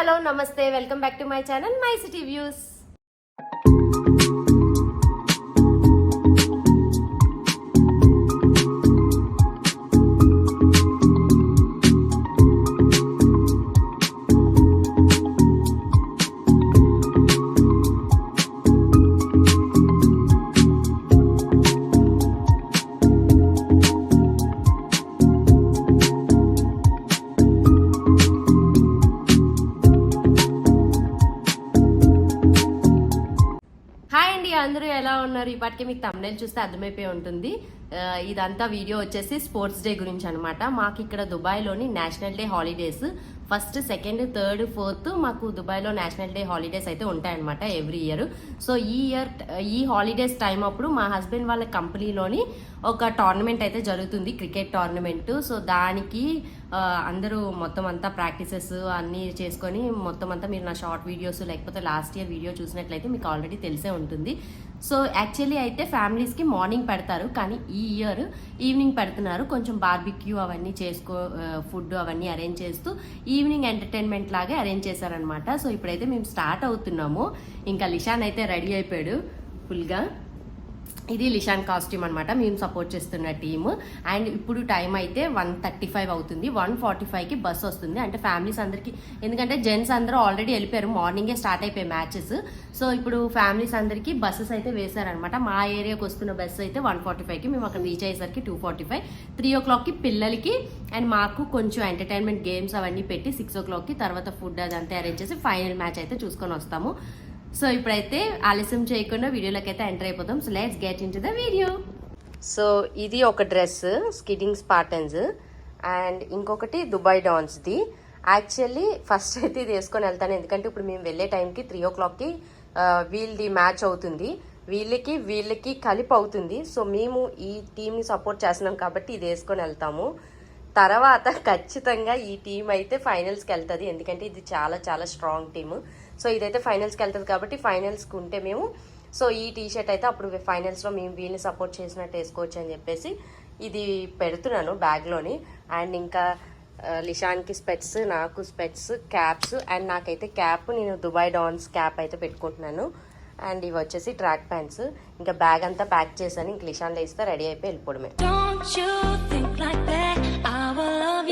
Hello నమస్తే welcome back to my channel my city views. అండి అందరూ ఎలా ఉన్నారు? ఇప్పటికే మీకు తమిళ చూస్తే అర్థమైపోయి ఉంటుంది. ఇదంతా వీడియో వచ్చేసి స్పోర్ట్స్ డే గురించి అనమాట మాకు ఇక్కడ దుబాయ్లోని national day holidays. First second third fourth మాకు దుబాయ్లో నేషనల్ డే హాలిడేస్ అయితే ఉంటాయన్నమాట ఎవ్రీ ఇయర్. సో ఈ ఇయర్ ఈ హాలిడేస్ టైం అప్పుడు మా హస్బెండ్ వాళ్ళ కంపెనీలోని ఒక టోర్నమెంట్ అయితే జరుగుతుంది క్రికెట్ టోర్నమెంట్. సో దానికి అందరూ మొత్తం అంతా ప్రాక్టీసెస్ అన్నీ చేసుకొని మొత్తం అంతా మీరు నా షార్ట్ వీడియోస్ లేకపోతే లాస్ట్ ఇయర్ వీడియో చూసినట్లయితే మీకు ఆల్రెడీ తెలిసే ఉంటుంది. సో యాక్చువల్లీ అయితే ఫ్యామిలీస్కి మార్నింగ్ పెడతారు కానీ ఈ ఇయర్ ఈవినింగ్ పెడుతున్నారు. కొంచెం బార్బిక్యూ అవన్నీ చేసుకో ఫుడ్ అవన్నీ అరేంజ్ చేస్తూ ఈవినింగ్ ఎంటర్టైన్మెంట్ లాగే అరేంజ్ చేశారనమాట సో ఇప్పుడైతే మేము స్టార్ట్ అవుతున్నాము. ఇంకా లిషాన్ అయితే రెడీ అయిపోయాడు ఫుల్గా. ఇది లిషాన్ కాస్ట్యూమ్ అనమాట మేము సపోర్ట్ చేస్తున్న టీమ్ అండ్ ఇప్పుడు టైం అయితే వన్ థర్టీ ఫైవ్ అవుతుంది. వన్ ఫార్టీ ఫైవ్కి బస్ వస్తుంది. అంటే ఫ్యామిలీస్ అందరికీ ఎందుకంటే జెంట్స్ అందరూ ఆల్రెడీ వెళ్ళిపోయారు. మార్నింగే స్టార్ట్ అయిపోయాయి మ్యాచెస్ సో ఇప్పుడు ఫ్యామిలీస్ అందరికీ బస్సెస్ అయితే వేశారనమాట మా ఏరియాకి వస్తున్న బస్సు అయితే వన్ ఫార్టీ ఫైవ్కి మేము అక్కడ రీచ్ అయ్యేసరికి టూ ఫార్టీ ఫైవ్ త్రీ ఓ క్లాక్కి పిల్లలకి అండ్ మాకు కొంచెం ఎంటర్టైన్మెంట్ గేమ్స్ అవన్నీ పెట్టి సిక్స్ ఓ క్లాక్కి తర్వాత ఫుడ్ అదంతా అరేంజ్ చేసి ఫైనల్ మ్యాచ్ అయితే చూసుకొని వస్తాము. సో ఇప్పుడైతే ఆలస్యం చేయకుండా వీడియోలోకి అయితే ఎంటర్ అయిపోతాం so let's get into the video so ఇది ఒక డ్రెస్ స్కిడ్డింగ్ స్పాటన్స్ అండ్ ఇంకొకటి దుబాయ్ డాన్స్ది. యాక్చువల్లీ ఫస్ట్ అయితే ఇది వేసుకొని వెళ్తాను. ఎందుకంటే ఇప్పుడు మేము వెళ్ళే టైంకి త్రీ ఓ క్లాక్కి వీళ్ళది మ్యాచ్ అవుతుంది. వీళ్ళకి వీళ్ళకి కలిపి అవుతుంది. సో మేము ఈ టీంని సపోర్ట్ చేస్తున్నాం కాబట్టి ఇది వేసుకొని వెళ్తాము. తర్వాత ఖచ్చితంగా ఈ టీం అయితే ఫైనల్స్కి వెళ్తుంది. ఎందుకంటే ఇది చాలా చాలా స్ట్రాంగ్ టీము సో ఇదైతే ఫైనల్స్కి వెళ్తుంది కాబట్టి ఫైనల్స్కి ఉంటే మేము సో ఈ టీ షర్ట్ అయితే అప్పుడు ఫైనల్స్లో మేము వీళ్ళని సపోర్ట్ చేసినట్టు వేసుకోవచ్చు అని చెప్పేసి ఇది పెడుతున్నాను బ్యాగ్లోని అండ్ ఇంకా లిషాన్కి స్పెట్స్ నాకు స్పెట్స్ క్యాప్స్ అండ్ నాకైతే క్యాప్ నేను దుబాయ్ డాన్స్ క్యాప్ అయితే పెట్టుకుంటున్నాను. అండ్ ఇవి వచ్చేసి ట్రాక్ ప్యాంట్స్ ఇంకా బ్యాగ్ అంతా ప్యాక్ చేశాను. ఇంక లిషాన్లో ఇస్తే రెడీ అయిపోయి వెళ్ళిపోవడమే. our love.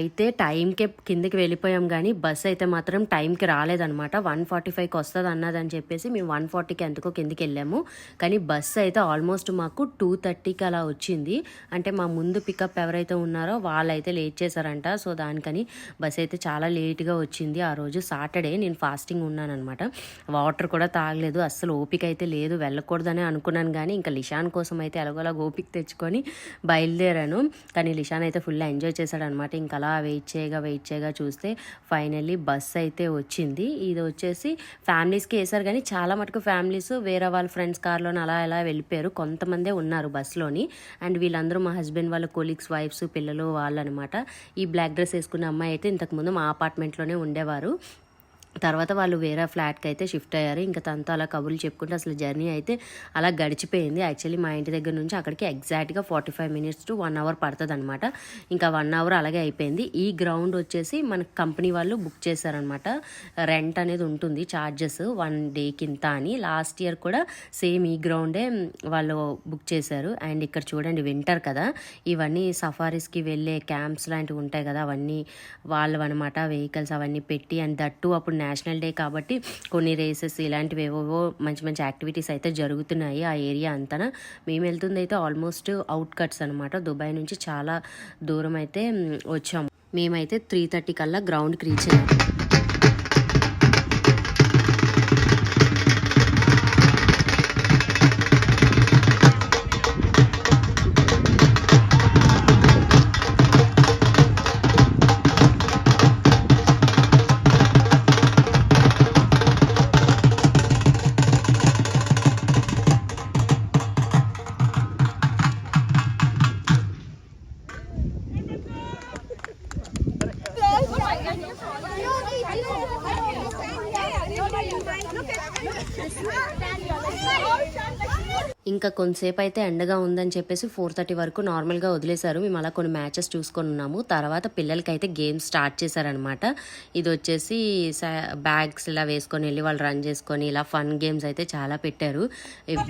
అయితే టైంకే కిందకి వెళ్ళిపోయాం కానీ బస్ అయితే మాత్రం టైంకి రాలేదనమాట వన్ ఫార్టీ ఫైవ్కి వస్తుంది అన్నదని చెప్పేసి మేము వన్ ఫార్టీకి ఎందుకో కిందకి వెళ్ళాము. కానీ బస్ అయితే ఆల్మోస్ట్ మాకు టూ థర్టీకి అలా వచ్చింది. అంటే మా ముందు పికప్ ఎవరైతే ఉన్నారో వాళ్ళైతే లేట్ చేశారంట. సో దానికని బస్ అయితే చాలా లేట్గా వచ్చింది. ఆ రోజు సాటర్డే నేను ఫాస్టింగ్ ఉన్నాను అనమాట వాటర్ కూడా తాగలేదు. అస్సలు ఓపిక అయితే లేదు. వెళ్ళకూడదని అనుకున్నాను కానీ ఇంకా లిషాన్ కోసం అయితే ఎలాగోలా ఓపిక తెచ్చుకొని బయలుదేరాను. కానీ లిషాన్ అయితే ఫుల్ ఎంజాయ్ చేశాడనమాట ఇంకా అలా వెయిట్ చేయగా వెయిట్ చేయగా చూస్తే ఫైనల్లీ బస్ అయితే వచ్చింది. ఇది వచ్చేసి ఫ్యామిలీస్కి వేసారు కానీ చాలా మటుకు ఫ్యామిలీస్ వేరే వాళ్ళ ఫ్రెండ్స్ కార్లోని అలా ఎలా వెళ్ళిపోయారు. కొంతమందే ఉన్నారు బస్సులోని అండ్ వీళ్ళందరూ మా హస్బెండ్ వాళ్ళ కొలీగ్స్ వైఫ్స్ పిల్లలు వాళ్ళు అనమాట ఈ బ్లాక్ డ్రెస్ వేసుకున్న అమ్మాయి అయితే ఇంతకుముందు మా అపార్ట్మెంట్లోనే ఉండేవారు. తర్వాత వాళ్ళు వేరే ఫ్లాట్కి అయితే షిఫ్ట్ అయ్యారు. ఇంకా తనతో అలా కబుర్లు చెప్పుకుంటే అసలు జర్నీ అయితే అలా గడిచిపోయింది. యాక్చువల్లీ మా ఇంటి దగ్గర నుంచి అక్కడికి ఎగ్జాక్ట్గా forty five minutes to one hour పడుతుంది అనమాట ఇంకా వన్ అవర్ అలాగే అయిపోయింది. ఈ గ్రౌండ్ వచ్చేసి మన కంపెనీ వాళ్ళు బుక్ చేశారనమాట రెంట్ అనేది ఉంటుంది ఛార్జెస్ వన్ డేకి ఇంత అని. లాస్ట్ ఇయర్ కూడా సేమ్ ఈ గ్రౌండే వాళ్ళు బుక్ చేశారు. అండ్ ఇక్కడ చూడండి వింటర్ కదా. ఇవన్నీ సఫారీస్కి వెళ్ళే క్యాంప్స్ లాంటివి ఉంటాయి కదా. అవన్నీ వాళ్ళు అనమాట వెహికల్స్ అవన్నీ పెట్టి అండ్ దట్టు అప్పుడు నేషనల్ డే కాబట్టి కొన్ని రేసెస్ ఇలాంటివి ఏవేవో మంచి మంచి యాక్టివిటీస్ అయితే జరుగుతున్నాయి ఆ ఏరియా అంతా మేము వెళ్తుంది అయితే ఆల్మోస్ట్ అవుట్ కట్స్ అనమాట దుబాయ్ నుంచి చాలా దూరం అయితే వచ్చాము. మేమైతే త్రీ థర్టీ కల్లా గ్రౌండ్కి రీచ్ అయ్యాము. ఇంకా కొంతసేపు అయితే ఎండగా ఉందని చెప్పేసి ఫోర్ థర్టీ వరకు నార్మల్గా వదిలేశారు. మేము అలా కొన్ని మ్యాచెస్ చూసుకొని ఉన్నాము. తర్వాత పిల్లలకి అయితే గేమ్స్ స్టార్ట్ చేశారనమాట. ఇది వచ్చేసి బ్యాగ్స్ ఇలా వేసుకొని వెళ్ళి వాళ్ళు రన్ చేసుకొని ఇలా ఫన్ గేమ్స్ అయితే చాలా పెట్టారు. ఇవ్-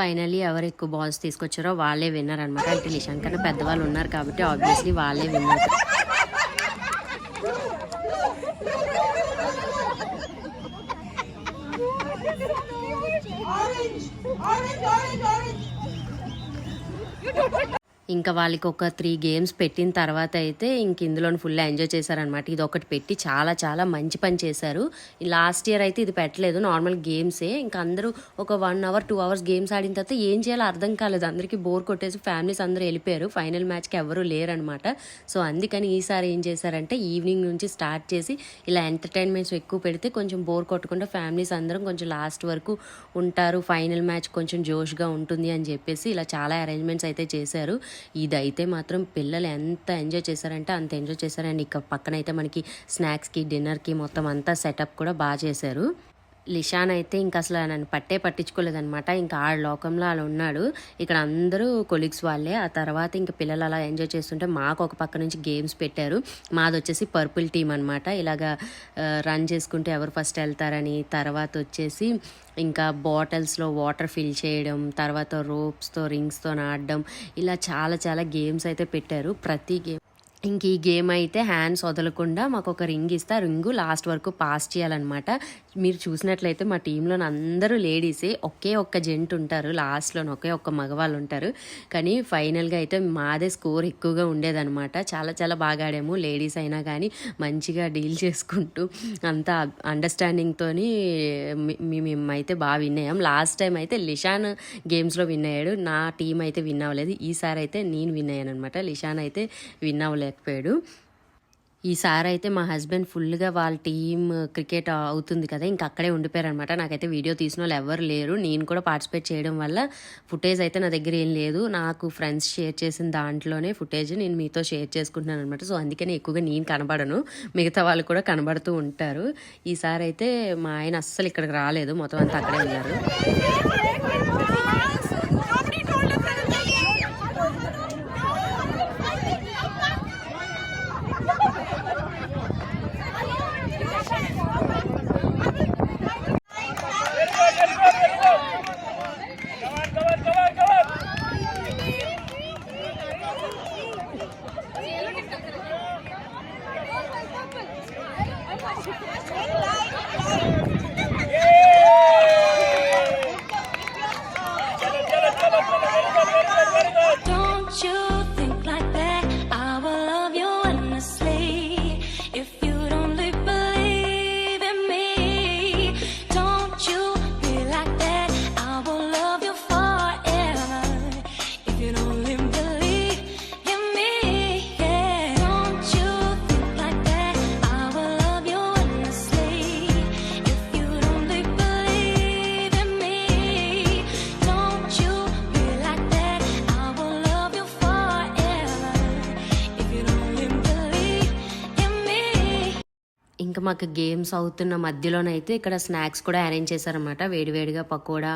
ఫైనలీ ఎవరు ఎక్కువ బాల్స్ తీసుకొచ్చారో వాళ్ళే విన్నర్ అనమాట అంటే లిషాన్ పెద్దవాళ్ళు ఉన్నారు కాబట్టి ఆబ్వియస్లీ వాళ్ళే విన్నారు. ఇంకా వాళ్ళకి ఒక త్రీ గేమ్స్ పెట్టిన తర్వాత అయితే ఇంక ఇందులో ఫుల్ ఎంజాయ్ చేశారనమాట ఇది ఒకటి పెట్టి చాలా చాలా మంచి పని చేశారు. లాస్ట్ ఇయర్ అయితే ఇది పెట్టలేదు. నార్మల్ గేమ్సే ఇంకా అందరూ ఒక one hour two hours games ఆడిన తర్వాత ఏం చేయాలో అర్థం కాలేదు. అందరికీ బోర్ కొట్టేసి ఫ్యామిలీస్ అందరూ వెళ్ళిపోయారు. ఫైనల్ మ్యాచ్కి ఎవరు లేరనమాట సో అందుకని ఈసారి ఏం చేశారంటే ఈవినింగ్ నుంచి స్టార్ట్ చేసి ఇలా ఎంటర్టైన్మెంట్స్ ఎక్కువ పెడితే కొంచెం బోర్ కొట్టకుండా ఫ్యామిలీస్ అందరం కొంచెం లాస్ట్ వరకు ఉంటారు. ఫైనల్ మ్యాచ్ కొంచెం జోష్గా ఉంటుంది అని చెప్పేసి ఇలా చాలా అరేంజ్మెంట్స్ అయితే చేశారు. ఇదైతే మాత్రం పిల్లలు ఎంత ఎంజాయ్ చేశారంటే అంత ఎంజాయ్ చేశారండి. ఇక పక్కన అయితే మనకి స్నాక్స్కి డిన్నర్కి మొత్తం అంతా సెటప్ కూడా బాగా చేశారు. లిషాన్ అయితే ఇంకా అసలు నన్ను పట్టే పట్టించుకోలేదనమాట ఇంకా ఆ లోకంలో అలా ఉన్నాడు. ఇక్కడ అందరూ కొలీగ్స్ వాళ్ళే. ఆ తర్వాత ఇంకా పిల్లలు అలా ఎంజాయ్ చేస్తుంటే మాకు ఒక పక్క నుంచి గేమ్స్ పెట్టారు. మాది వచ్చేసి పర్పుల్ టీం అనమాట ఇలాగా రన్ చేసుకుంటే ఎవరు ఫస్ట్ వెళ్తారని తర్వాత వచ్చేసి ఇంకా బాటిల్స్లో వాటర్ ఫిల్ చేయడం తర్వాత రోప్స్తో రింగ్స్తో ఆడడం. ఇలా చాలా చాలా గేమ్స్ అయితే పెట్టారు. ప్రతి గేమ్ ఇంక ఈ గేమ్ అయితే హ్యాండ్స్ వదలకుండా మాకు ఒక రింగ్ ఇస్తే. ఆ రింగు లాస్ట్ వరకు పాస్ చేయాలన్నమాట. మీరు చూసినట్లయితే మా టీంలోని అందరూ లేడీసే. ఒకే ఒక్క జెంట్ ఉంటారు. లాస్ట్లో ఒకే ఒక్క మగవాళ్ళు ఉంటారు. కానీ ఫైనల్గా అయితే మాదే స్కోర్ ఎక్కువగా ఉండేదన్నమాట. చాలా చాలా బాగా ఆడాము. లేడీస్ అయినా కానీ మంచిగా డీల్ చేసుకుంటూ అంతా అండర్స్టాండింగ్తో మేమైతే అయితే బాగా విన్ అయ్యాం. లాస్ట్ టైం అయితే లిషాన్ గేమ్స్లో విన్ అయ్యాడు. నా టీం అయితే విన్ అవ్వలేదు. ఈసారి అయితే నేను విన్ అయ్యాను అనమాట లిషాన్ అయితే విన్ అవ్వలేదు. అవ్వలేకపోయాడు ఈసారి అయితే మా హస్బెండ్ ఫుల్గా వాళ్ళ టీం క్రికెట్ అవుతుంది కదా ఇంకా అక్కడే ఉండిపోయారనమాట నాకైతే వీడియో తీసిన వాళ్ళు ఎవరు లేరు. నేను కూడా పార్టిసిపేట్ చేయడం వల్ల ఫుటేజ్ అయితే నా దగ్గర ఏం లేదు. నాకు ఫ్రెండ్స్ షేర్ చేసిన దాంట్లోనే ఫుటేజ్ నేను మీతో షేర్ చేసుకుంటున్నాను అనమాట సో అందుకని ఎక్కువగా నేను కనబడను. మిగతా వాళ్ళు కూడా కనబడుతూ ఉంటారు. ఈసారి అయితే మా ఆయన అస్సలు ఇక్కడికి రాలేదు. మొత్తం అంతా అక్కడే ఉన్నారు. మాకు గేమ్స్ అవుతున్న మధ్యలోనైతే ఇక్కడ స్నాక్స్ కూడా అరేంజ్ చేశారనమాట వేడివేడిగా పకోడా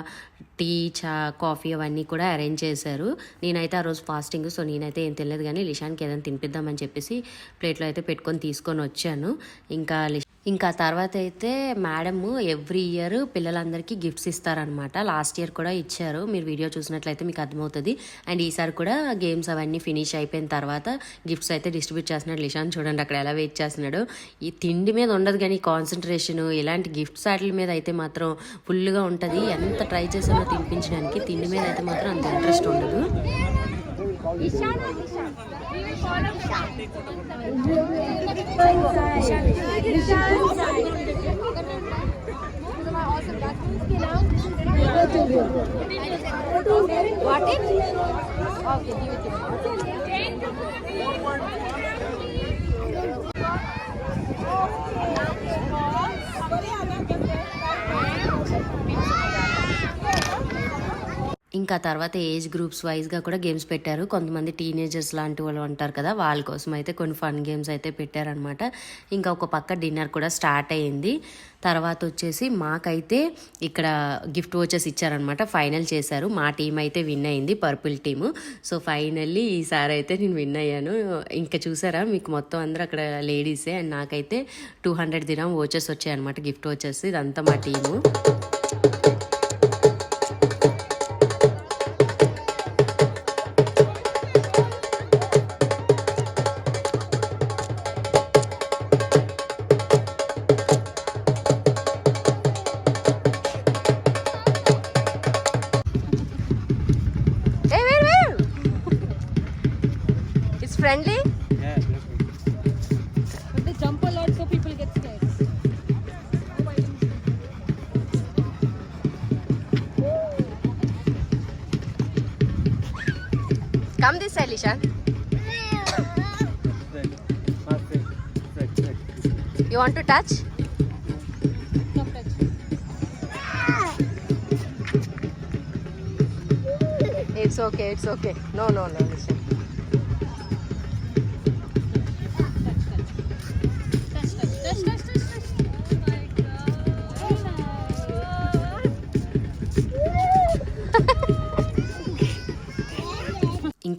టీ చా కాఫీ అవన్నీ కూడా అరేంజ్ చేశారు. నేనైతే ఆ రోజు ఫాస్టింగ్ సో నేనైతే ఏం తెలియదు కానీ లిషాన్కి ఏదైనా తినిపిద్దామని చెప్పేసి ప్లేట్లో అయితే పెట్టుకొని తీసుకొని వచ్చాను. ఇంకా లిష్ ఇంకా తర్వాత అయితే మేడం ఎవ్రీ ఇయర్ పిల్లలందరికీ గిఫ్ట్స్ ఇస్తారనమాట లాస్ట్ ఇయర్ కూడా ఇచ్చారు. మీరు వీడియో చూసినట్లయితే మీకు అర్థమవుతుంది. అండ్ ఈసారి కూడా గేమ్స్ అవన్నీ ఫినిష్ అయిపోయిన తర్వాత గిఫ్ట్స్ అయితే డిస్ట్రిబ్యూట్ చేస్తున్నాడు లిషాన్ చూడండి అక్కడ ఎలా వెయిట్ చేస్తున్నాడు. ఈ తిండి మీద ఉండదు కానీ కాన్సన్ట్రేషన్ ఇలాంటి గిఫ్ట్స్ వాటి మీద అయితే మాత్రం ఫుల్గా ఉంటుంది. ఎంత ట్రై చేసినా తినిపించడానికి తిండి మీద అయితే మాత్రం అంత ఇంట్రెస్ట్ ఉండదు. What it? Okay, give it to me. Okay. ఇంకా తర్వాత ఏజ్ గ్రూప్స్ వైజ్గా కూడా గేమ్స్ పెట్టారు. కొంతమంది టీనేజర్స్ లాంటి వాళ్ళు ఉంటారు కదా వాళ్ళ కోసం అయితే కొన్ని ఫన్ గేమ్స్ అయితే పెట్టారనమాట ఇంకా ఒక పక్క డిన్నర్ కూడా స్టార్ట్ అయ్యింది తర్వాత వచ్చేసి మాకైతే ఇక్కడ గిఫ్ట్ వచ్చేసి ఇచ్చారనమాట ఫైనల్ చేశారు. మా టీం అయితే విన్ అయింది పర్పుల్ టీము. సో ఫైనల్లీ ఈసారి అయితే నేను విన్ అయ్యాను. ఇంకా చూసారా మీకు మొత్తం అందరూ అక్కడ లేడీసే. అండ్ నాకైతే టూ హండ్రెడ్ దినం ఓచెస్ వచ్చాయి అనమాట గిఫ్ట్ వచ్చేసి ఇదంతా మా team. Friendly? But they jump a lot so people get scared. Come this side, Lishan. You want to touch? Come touch. It's okay, it's okay. No, no, no, Lishan.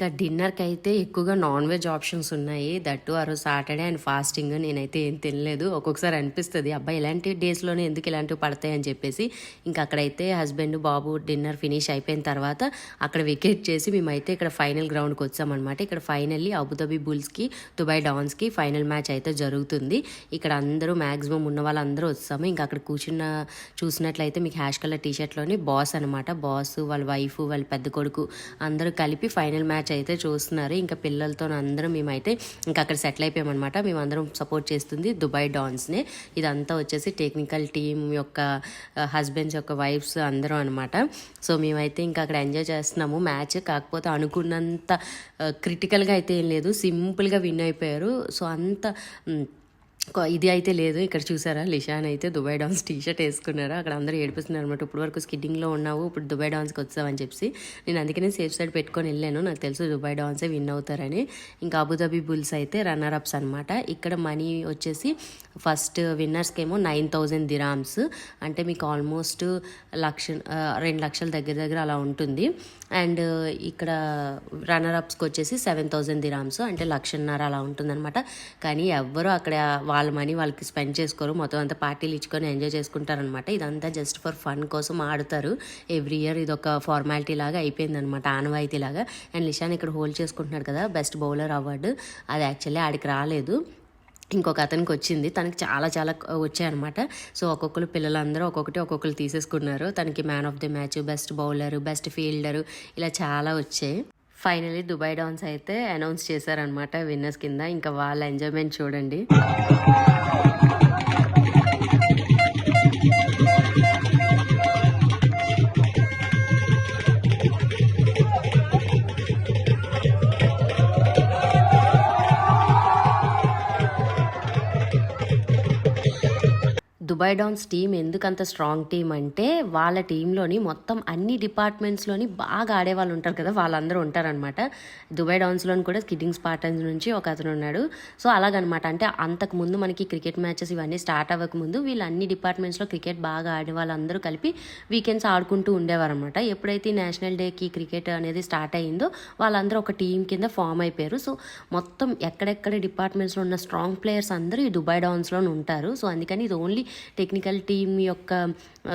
ఇంకా డిన్నర్కి అయితే ఎక్కువగా నాన్ వెజ్ ఆప్షన్స్ ఉన్నాయి. That ఆ రోజు Saturday and fasting నేనైతే ఏం తినలేదు. ఒక్కొక్కసారి అనిపిస్తుంది అబ్బాయి ఇలాంటి డేస్లోనే ఎందుకు ఇలాంటివి పడతాయి అని చెప్పేసి. ఇంకా అక్కడైతే హస్బెండ్ బాబు డిన్నర్ ఫినిష్ అయిపోయిన తర్వాత అక్కడ వికెట్ చేసి మేమైతే ఇక్కడ ఫైనల్ గ్రౌండ్కి వచ్చామన్నమాట. ఇక్కడ ఫైనల్లీ అబుదాబి బుల్స్కి దుబాయ్ డాన్స్కి ఫైనల్ మ్యాచ్ అయితే జరుగుతుంది. ఇక్కడ అందరూ మ్యాక్సిమం ఉన్న వాళ్ళందరూ వస్తాము ఇంకా అక్కడ కూర్చున్న చూసినట్లయితే మీకు హ్యాష్ కలర్ టీషర్ట్లోని బాస్ అనమాట బాస్ వాళ్ళ వైఫ్ వాళ్ళ పెద్ద కొడుకు అందరూ కలిపి ఫైనల్ మ్యాచ్ అయితే చూస్తున్నారు. ఇంకా పిల్లలతో అందరం మేమైతే ఇంకా అక్కడ సెటిల్ అయిపోయామన్నమాట. మేమందరం సపోర్ట్ చేస్తుంది దుబాయ్ డాన్స్నే ఇదంతా వచ్చేసి టెక్నికల్ టీం యొక్క హస్బెండ్స్ యొక్క వైఫ్స్ అందరం అనమాట సో మేమైతే ఇంకా అక్కడ ఎంజాయ్ చేస్తున్నాము. మ్యాచ్ కాకపోతే అనుకున్నంత క్రిటికల్గా అయితే ఏం లేదు. సింపుల్గా విన్ అయిపోయారు. సో అంత ఇది అయితే లేదు. ఇక్కడ చూసారా? లిషాన్ అయితే దుబాయ్ డాన్స్ టీ షర్ట్ వేసుకున్నారు? అక్కడ అందరూ ఏడిపిస్తున్నారు అనమాట ఇప్పుడు వరకు స్కిడ్డింగ్లో ఉన్నావు. ఇప్పుడు దుబాయ్ డాన్స్కి వచ్చావని చెప్పి. నేను అందుకనే సేఫ్ సైడ్ పెట్టుకొని వెళ్ళాను. నాకు తెలుసు దుబాయ్ డాన్సే విన్ అవుతారని. ఇంకా అబుదాబి బుల్స్ అయితే రన్నర్ అప్స్ అనమాట ఇక్కడ మనీ వచ్చేసి ఫస్ట్ విన్నర్స్కి ఏమో నైన్ థౌజండ్ దిరామ్స్. అంటే మీకు ఆల్మోస్ట్ లక్ష రెండు లక్షల దగ్గర దగ్గర అలా ఉంటుంది. అండ్ ఇక్కడ రన్నర్ అప్స్కి వచ్చేసి సెవెన్ థౌజండ్ దిరామ్స్. అంటే లక్షన్నర అలా ఉంటుందన్నమాట. కానీ ఎవ్వరూ అక్కడ వాళ్ళ మనీ వాళ్ళకి స్పెండ్ చేసుకోరు. మొత్తం అంతా పార్టీలు ఇచ్చుకొని ఎంజాయ్ చేసుకుంటారనమాట. ఇదంతా జస్ట్ ఫర్ ఫన్ కోసం ఆడుతారు. ఎవ్రీ ఇయర్ ఇది ఒక ఫార్మాలిటీ లాగా అయిపోయింది అనమాట ఆనవాయితీ లాగా. అండ్ నిషాన్ ఇక్కడ హోల్డ్ చేసుకుంటున్నాడు కదా బెస్ట్ బౌలర్ అవార్డు. అది యాక్చువల్లీ ఆడికి రాలేదు. ఇంకొక అతనికి వచ్చింది. తనకి చాలా చాలా వచ్చాయన్నమాట సో ఒక్కొక్కరు పిల్లలందరూ ఒక్కొక్కటి ఒక్కొక్కరు తీసేసుకున్నారు. తనకి man of the match best bowler best fielder ఇలా చాలా వచ్చాయి. ఫైనలీ దుబాయ్ డౌన్స్ అయితే అనౌన్స్ చేశారనమాట విన్నర్స్ కింద. ఇంకా వాళ్ళ ఎంజాయ్మెంట్ చూడండి. దుబాయ్ డౌన్స్ టీం ఎందుకంత స్ట్రాంగ్ టీం అంటే వాళ్ళ టీంలోని మొత్తం అన్ని డిపార్ట్మెంట్స్లోని బాగా ఆడేవాళ్ళు ఉంటారు కదా వాళ్ళందరూ ఉంటారనమాట దుబాయ్ డౌన్స్లోని కూడా స్కిడ్డింగ్ స్పాటన్స్ నుంచి ఒక అతను ఉన్నాడు. సో అలాగనమాట. అంటే అంతకు ముందు మనకి క్రికెట్ మ్యాచెస్ ఇవన్నీ స్టార్ట్ అవ్వకముందు వీళ్ళు అన్ని డిపార్ట్మెంట్స్లో క్రికెట్ బాగా ఆడే వాళ్ళందరూ కలిపి వీకెండ్స్ ఆడుకుంటూ ఉండేవారనమాట ఎప్పుడైతే ఈ నేషనల్ డేకి క్రికెట్ అనేది స్టార్ట్ అయ్యిందో వాళ్ళందరూ ఒక టీం కింద ఫామ్ అయిపోయారు. సో మొత్తం ఎక్కడెక్కడ డిపార్ట్మెంట్స్లో ఉన్న స్ట్రాంగ్ ప్లేయర్స్ అందరూ ఈ దుబాయ్ డౌన్స్లో ఉంటారు. సో అందుకని ఇది ఓన్లీ టెక్నికల్ టీమ్ యొక్క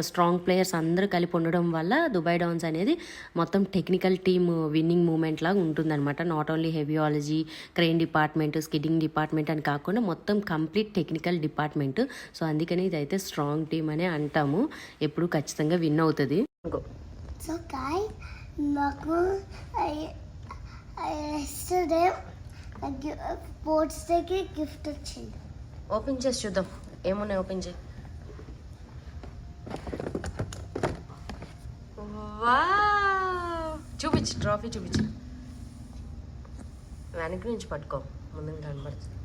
స్ట్రాంగ్ ప్లేయర్స్ అందరూ కలిపి ఉండడం వల్ల దుబాయ్ డౌన్స్ అనేది మొత్తం టెక్నికల్ టీమ్ విన్నింగ్ మూమెంట్ లాగా ఉంటుందన్నమాట. నాట్ ఓన్లీ హెవియాలజీ క్రెయిన్ డిపార్ట్మెంట్ స్కిడ్డింగ్ డిపార్ట్మెంట్ అని కాకుండా మొత్తం కంప్లీట్ టెక్నికల్ డిపార్ట్మెంట్. సో అందుకని ఇదైతే స్ట్రాంగ్ టీమ్ అనే అంటాము. ఎప్పుడు ఖచ్చితంగా విన్ అవుతుంది. సో ఎస్టర్డే స్పోర్ట్స్ డేకి గిఫ్ట్ వచ్చింది. ఓపెన్ చేసి చూద్దాం. ఏమున్నాయి ఓపెన్ చేయి? చూపించు ట్రాఫీ చూపించు. వెనక నుంచి పట్టుకో. ముందు కనబడుతుంది.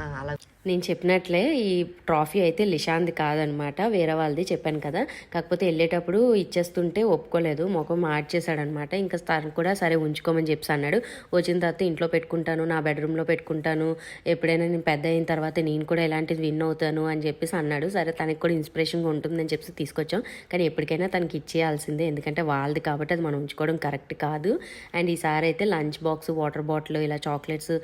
అలా నేను చెప్పినట్లే ఈ ట్రాఫీ అయితే లిషాంది కాదనమాట వేరే వాళ్ళది చెప్పాను కదా. కాకపోతే వెళ్ళేటప్పుడు ఇచ్చేస్తుంటే ఒప్పుకోలేదు ముఖం మార్చేశాడనమాట. ఇంకా తను కూడా సరే ఉంచుకోమని చెప్పి అన్నాడు. వచ్చిన తర్వాత ఇంట్లో పెట్టుకుంటాను నా బెడ్రూమ్లో పెట్టుకుంటాను ఎప్పుడైనా నేను పెద్ద అయిన తర్వాత నేను కూడా ఇలాంటిది విన్ అవుతాను అని చెప్పేసి అన్నాడు. సరే తనకి కూడా ఇన్స్పిరేషన్గా ఉంటుందని చెప్పి తీసుకొచ్చాం. కానీ ఎప్పటికైనా తనకి ఇచ్చేయాల్సిందే ఎందుకంటే వాళ్ళది కాబట్టి అది మనం ఉంచుకోవడం కరెక్ట్ కాదు. అండ్ ఈసారి అయితే లంచ్ బాక్స్ వాటర్ బాటిల్ ఇలా చాక్లెట్స్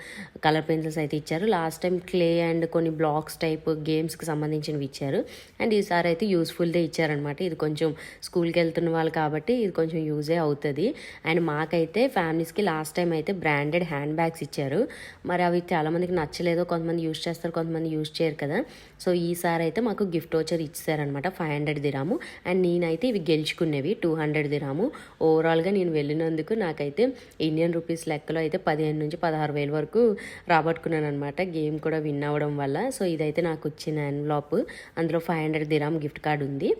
కలర్ పెన్సిల్స్ అయితే ఇచ్చారు. లాస్ట్ టైం క్లే అండ్ కొన్ని బ్లాగ్స్ టైప్ గేమ్స్కి సంబంధించినవి ఇచ్చారు. అండ్ ఈసారి అయితే యూస్ఫుల్దే ఇచ్చారనమాట ఇది కొంచెం స్కూల్కి వెళ్తున్న వాళ్ళు కాబట్టి ఇది కొంచెం యూజే అవుతుంది. అండ్ మాకైతే ఫ్యామిలీస్కి లాస్ట్ టైం అయితే బ్రాండెడ్ హ్యాండ్ బ్యాగ్స్ ఇచ్చారు. మరి అవి చాలామందికి నచ్చలేదు. కొంతమంది యూజ్ చేస్తారు కొంతమంది యూజ్ చేయరు కదా. సో ఈసారి అయితే మాకు గిఫ్ట్ వచ్చర్ ఇచ్చారనమాట ఫైవ్ హండ్రెడ్ దిరాము. అండ్ నేనైతే ఇవి గెలుచుకునేవి టూ హండ్రెడ్ దిరాము. ఓవరాల్గా నేను వెళ్ళినందుకు నాకైతే ఇండియన్ రూపీస్ లెక్కలో అయితే పదిహేను నుంచి పదహారు వేల వరకు రాబట్టుకున్నాను అనమాట గేమ్ కూడా విన్ అవ్వడం వల్ల. సో ఇదైతే నాకు వచ్చిన ఎన్వలాప్ అందులో five hundred dirham gift card ఉంది.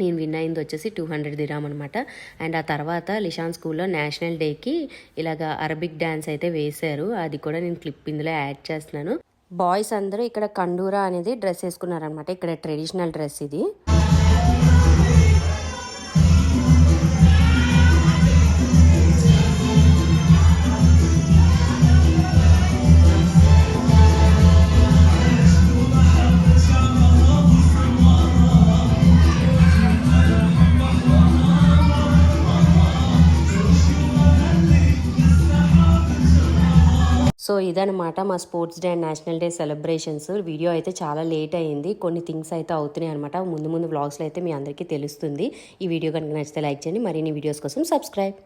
నేను విన్ అయింది వచ్చేసి టూ హండ్రెడ్ దిరామ్ అనమాట అండ్ ఆ తర్వాత లిషాన్ స్కూల్లో నేషనల్ డేకి ఇలాగ అరబిక్ డ్యాన్స్ అయితే వేశారు. అది కూడా నేను క్లిప్ ఇందులో యాడ్ చేస్తున్నాను. బాయ్స్ అందరూ ఇక్కడ కండూరా అనేది డ్రెస్ వేసుకున్నారనమాట ఇక్కడ ట్రెడిషనల్ డ్రెస్ ఇది. ఇదనమాట మా sports day and national day celebrations. Video అయితే చాలా లేట్ అయ్యింది కొన్ని థింగ్స్ అయితే అవుతున్నాయి అనమాట ముందు ముందు వ్లాగ్స్లో అయితే మీ అందరికీ తెలుస్తుంది. ఈ వీడియో కనుక నచ్చితే లైక్ చేయండి. మరిన్ని వీడియోస్ కోసం సబ్స్క్రైబ్.